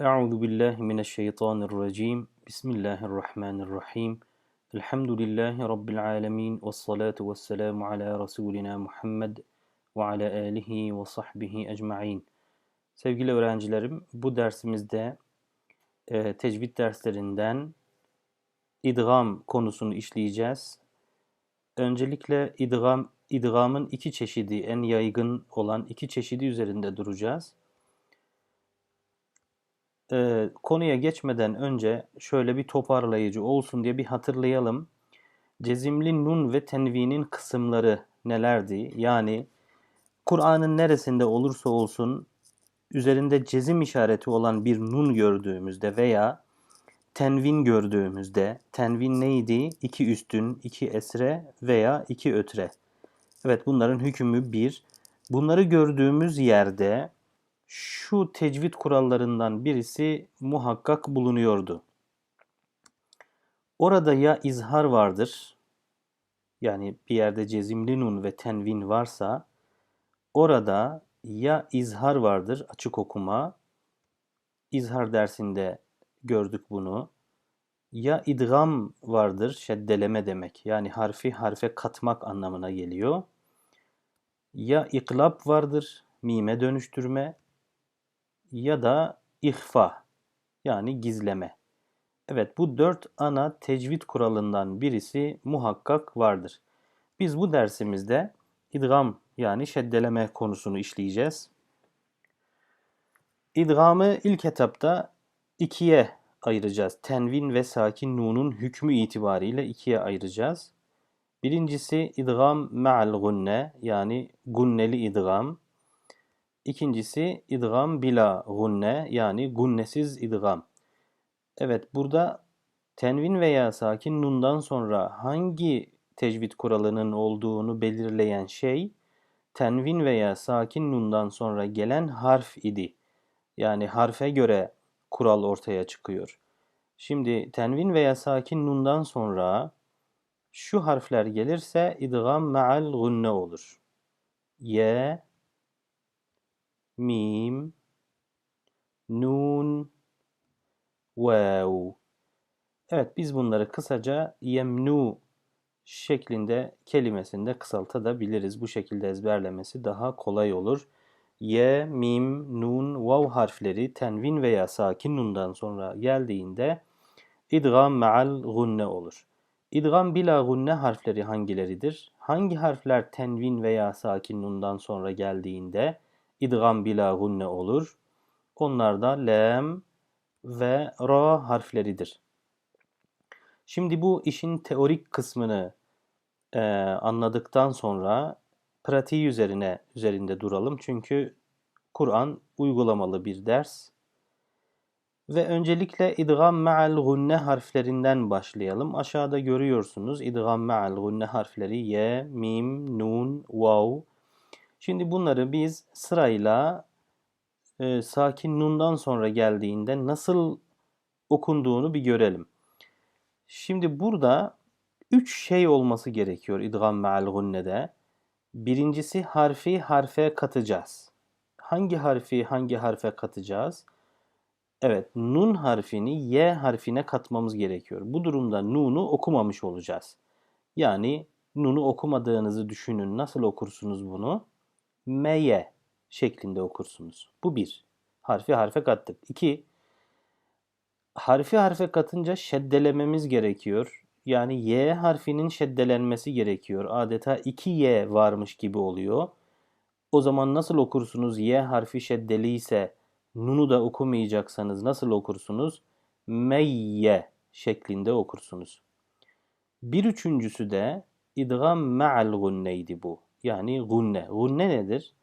Euzu billahi mineşşeytanirracim. Bismillahirrahmanirrahim. Elhamdülillahi rabbil alamin ve salatu vesselamu ala rasulina Muhammed ve ala alihi ve sahbihi ecmaîn. Sevgili öğrencilerim, bu dersimizde e, tecvid derslerinden idgam konusunu işleyeceğiz. Öncelikle idgam idgamın iki çeşidi, en yaygın olan iki çeşidi üzerinde duracağız. Ee, konuya geçmeden önce şöyle bir toparlayıcı olsun diye bir hatırlayalım. Cezimli nun ve tenvinin kısımları nelerdi? Yani Kur'an'ın neresinde olursa olsun üzerinde cezim işareti olan bir nun gördüğümüzde veya tenvin gördüğümüzde tenvin neydi? İki üstün, iki esre veya iki ötre. Evet bunların hükmü bir. Bunları gördüğümüz yerde şu tecvid kurallarından birisi muhakkak bulunuyordu. Orada ya izhar vardır, yani bir yerde cezimli nun ve tenvin varsa, orada ya izhar vardır, açık okuma, izhar dersinde gördük bunu, ya idgam vardır, şeddeleme demek, yani harfi harfe katmak anlamına geliyor, ya iklab vardır, mime dönüştürme, ya da ihfa yani gizleme. Evet bu dört ana tecvid kuralından birisi muhakkak vardır. Biz bu dersimizde idgam yani şeddeleme konusunu işleyeceğiz. İdgamı ilk etapta ikiye ayıracağız. Tenvin ve sakin nunun hükmü itibariyle ikiye ayıracağız. Birincisi idgam ma'al gunne yani gunneli idgam. İkincisi idgam bila gunne yani gunnesiz idgam. Evet burada tenvin veya sakin nundan sonra hangi tecvid kuralının olduğunu belirleyen şey tenvin veya sakin nundan sonra gelen harf idi. Yani harfe göre kural ortaya çıkıyor. Şimdi tenvin veya sakin nundan sonra şu harfler gelirse idgam ma'al gunne olur. Ye, mim, nun, vav. Evet biz bunları kısaca yemnu şeklinde kelimesinde kısaltabiliriz. Bu şekilde ezberlemesi daha kolay olur. Ye, mim, nun, vav harfleri tenvin veya sakin nundan sonra geldiğinde idgam ma'al gunne olur. İdgam bila gunne harfleri hangileridir? Hangi harfler tenvin veya sakin nundan sonra geldiğinde idgam bila gunne olur. Onlar da lem ve ra harfleridir. Şimdi bu işin teorik kısmını e, anladıktan sonra pratiği üzerine üzerinde duralım. Çünkü Kur'an uygulamalı bir ders. Ve öncelikle idgam ma'al gunne harflerinden başlayalım. Aşağıda görüyorsunuz idgam ma'al gunne harfleri ye, mim, nun, vav, Şimdi bunları biz sırayla e, sakin nundan sonra geldiğinde nasıl okunduğunu bir görelim. Şimdi burada üç şey olması gerekiyor idgam me'al gunnede. Birincisi harfi harfe katacağız. Hangi harfi hangi harfe katacağız? Evet, nun harfini y harfine katmamız gerekiyor. Bu durumda nunu okumamış olacağız. Yani nunu okumadığınızı düşünün. Nasıl okursunuz bunu? Meye şeklinde okursunuz. Bu bir. Harfi harfe kattık. İki, harfi harfe katınca şeddelememiz gerekiyor. Yani y harfinin şeddelenmesi gerekiyor. Adeta iki y varmış gibi oluyor. O zaman nasıl okursunuz? Y harfi şeddeli ise nunu da okumayacaksanız nasıl okursunuz? Meyye şeklinde okursunuz. Bir üçüncüsü de idgam ma'al gunneydi bu. Yani gunne. Gunne nedir?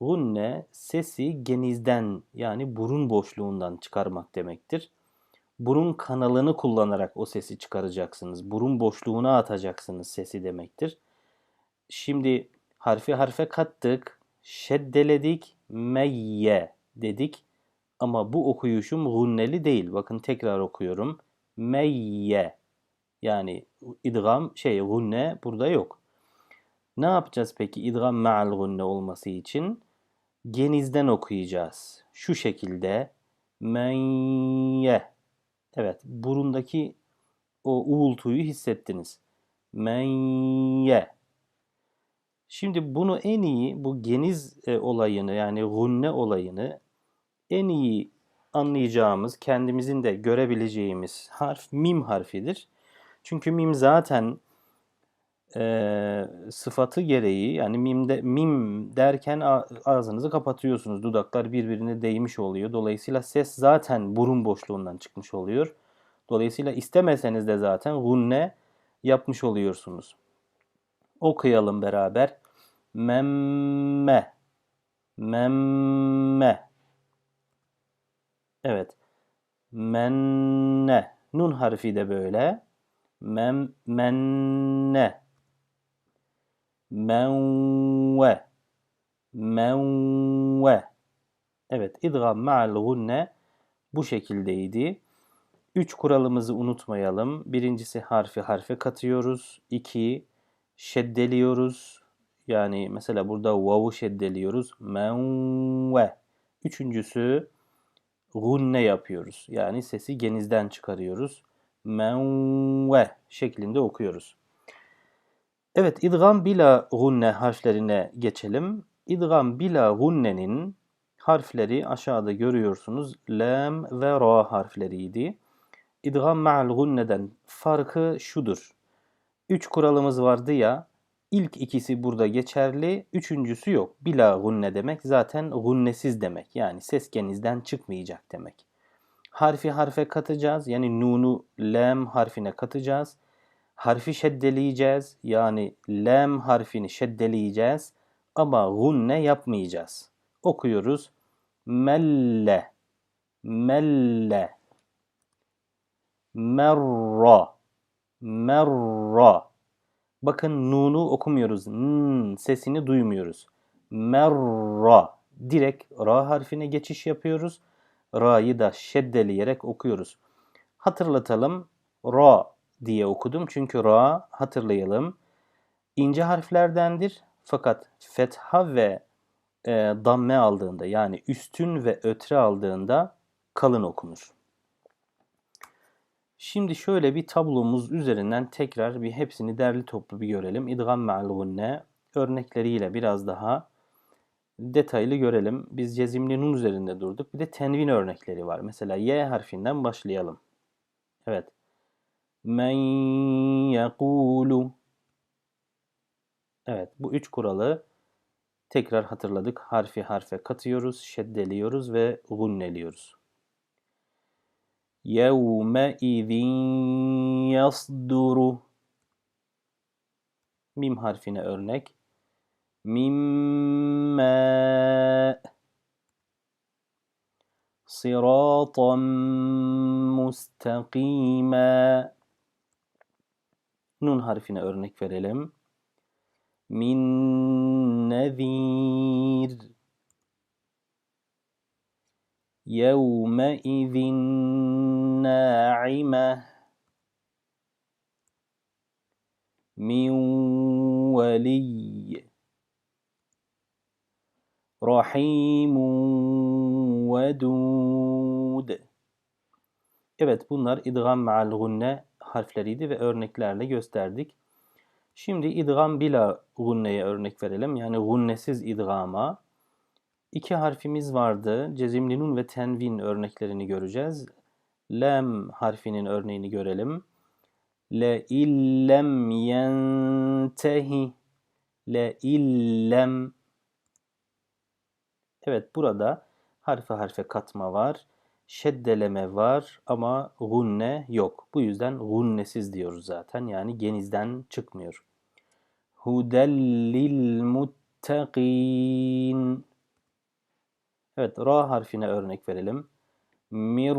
Gunne sesi genizden yani burun boşluğundan çıkarmak demektir. Burun kanalını kullanarak o sesi çıkaracaksınız. Burun boşluğuna atacaksınız sesi demektir. Şimdi harfi harfe kattık, şeddeledik, meyye dedik. Ama bu okuyuşum gunneli değil. Bakın tekrar okuyorum. Meyye. Yani idgam şey gunne burada yok. Ne yapacağız peki idgam ma'al gunne olması için? Genizden okuyacağız. Şu şekilde Men ye. Evet, burundaki o uğultuyu hissettiniz. Men ye. Şimdi bunu en iyi, bu geniz e, olayını yani gunne olayını en iyi anlayacağımız, kendimizin de görebileceğimiz harf mim harfidir. Çünkü mim zaten e, sıfatı gereği yani mimde mim derken ağzınızı kapatıyorsunuz. Dudaklar birbirine değmiş oluyor. Dolayısıyla ses zaten burun boşluğundan çıkmış oluyor. Dolayısıyla istemeseniz de zaten gunne yapmış oluyorsunuz. Okuyalım beraber. Memme. Memme. Evet. Menne. Nun harfi de böyle. Mem, menne. Menve. Menve. Evet. İdgam ma'al gunne bu şekildeydi. Üç kuralımızı unutmayalım. Birincisi harfi harfe katıyoruz. İki, şeddeliyoruz. Yani mesela burada vav'u şeddeliyoruz. Menve. Üçüncüsü gunne yapıyoruz. Yani sesi genizden çıkarıyoruz. Menve şeklinde okuyoruz. Evet, idgam bila gunne harflerine geçelim. İdgam bila gunnenin harfleri aşağıda görüyorsunuz. Lam ve ra harfleriydi. İdgam ma'al gunneden farkı şudur. Üç kuralımız vardı ya, ilk ikisi burada geçerli, üçüncüsü yok. Bila gunne demek zaten gunnesiz demek. Yani ses genizden çıkmayacak demek. Harfi harfe katacağız. Yani nunu lam harfine katacağız. Harfi şeddeleyeceğiz. Yani lam harfini şeddeleyeceğiz. Ama gunne yapmayacağız. Okuyoruz. Melle. Melle merra merra bakın nunu okumuyoruz n sesini duymuyoruz merra direkt ra harfine geçiş yapıyoruz ra'yı da şeddeleyerek okuyoruz hatırlatalım ra diye okudum çünkü ra hatırlayalım ince harflerdendir fakat fetha ve e, damme aldığında yani üstün ve ötre aldığında kalın okunur. Şimdi şöyle bir tablomuz üzerinden tekrar bir hepsini derli toplu bir görelim. İdgam me'al gunne örnekleriyle biraz daha detaylı görelim. Biz cezimli nun üzerinde durduk. Bir de tenvin örnekleri var. Mesela Y harfinden başlayalım. Evet men yekulu Evet bu üç kuralı tekrar hatırladık. Harfi harfe katıyoruz, şeddeliyoruz ve gunneliyoruz. Yevme izin yasduru Mim harfine örnek. Mimme Siratan mustakime Nun harfine örnek verelim. Min nezir يومئذ ناعمة من ولي rahim vedud. Evet bunlar idgam ma'al gunne harfleriydi ve örneklerle gösterdik. Şimdi idgam bila gunneye örnek verelim. Yani gunnesiz idgama. İki harfimiz vardı. Cezimli nun ve tenvin örneklerini göreceğiz. Lem harfinin örneğini görelim. Le illem yentehi. Le illem. Evet burada harfe harfe katma var. Şeddeleme var ama gunne yok. Bu yüzden gunnesiz diyoruz zaten. Yani genizden çıkmıyor. Hudellil muttaqin. Evet, ra harfine örnek verelim. Mir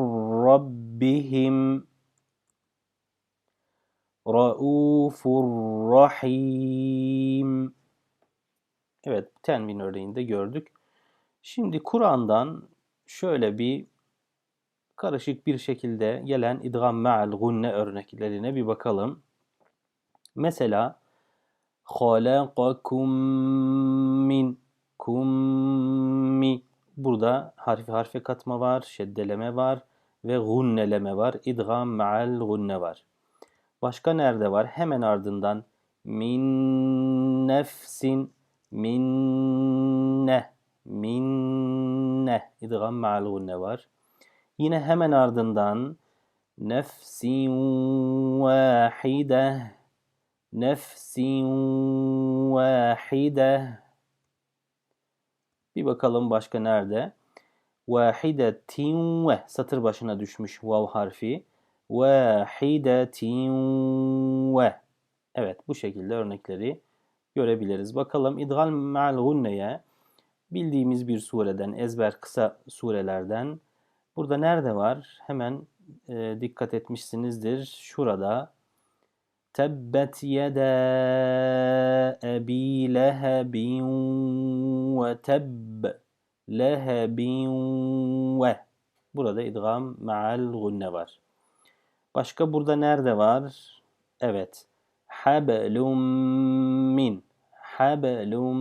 rabbihim raufur rahim. Evet, tenvin örneğinde gördük. Şimdi Kur'an'dan şöyle bir karışık bir şekilde gelen idgam ma'al gunne örneklerine bir bakalım. Mesela halakakum min kum burada harfi harfe katma var, şeddeleme var ve gunneleme var. İdgam ma'al gunne var. Başka nerede var? Hemen ardından min nefsin minne minne idgam ma'al gunne var. Yine hemen ardından nefsin vahide nefsin vahide bir bakalım başka nerede? Vahidetin ve satır başına düşmüş vav harfi. Vahidetin ve Evet bu şekilde örnekleri görebiliriz. Bakalım idgal ma'al gunneye bildiğimiz bir sureden, ezber kısa surelerden. Burada nerede var? Hemen e, dikkat etmişsinizdir. Şurada Tebbet yeda ebi lehebin ve tebb lehebin ve Burada idgam ma'al gunne var. Başka burada nerede var? Evet. Hablum min. Hablum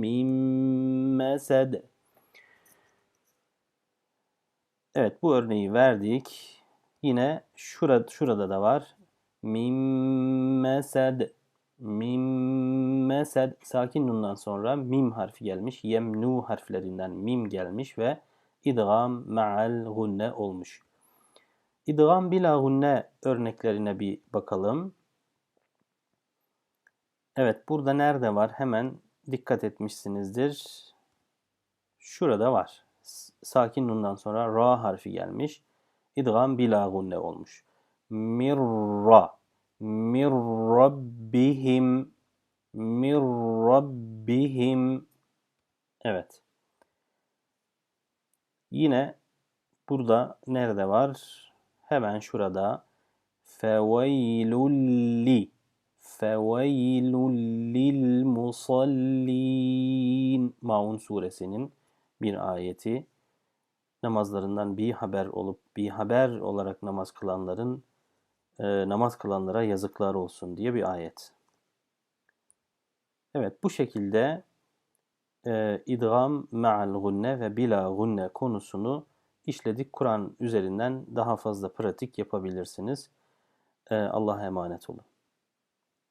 min mesed. Evet bu örneği verdik. Yine şurada, şurada da var. Mim mesed sakin nundan sonra mim harfi gelmiş. Yemnu harflerinden mim gelmiş ve idgam ma'al gunne olmuş. İdgam bila gunne örneklerine bir bakalım. Evet burada nerede var? Hemen dikkat etmişsinizdir. Şurada var. Sakin nundan sonra ra harfi gelmiş. İdgam bila gunne olmuş. Mirra. Mir rabbihim mir rabbihim evet. Yine burada nerede var? Hemen şurada. Feveylulli feveylul musallin Maun suresinin bir ayeti namazlarından bir haber olup bir haber olarak namaz kılanların e, namaz kılanlara yazıklar olsun diye bir ayet. Evet bu şekilde e, idgam ma'al gunne ve bila gunne konusunu işledik. Kur'an üzerinden daha fazla pratik yapabilirsiniz. E, Allah'a emanet olun.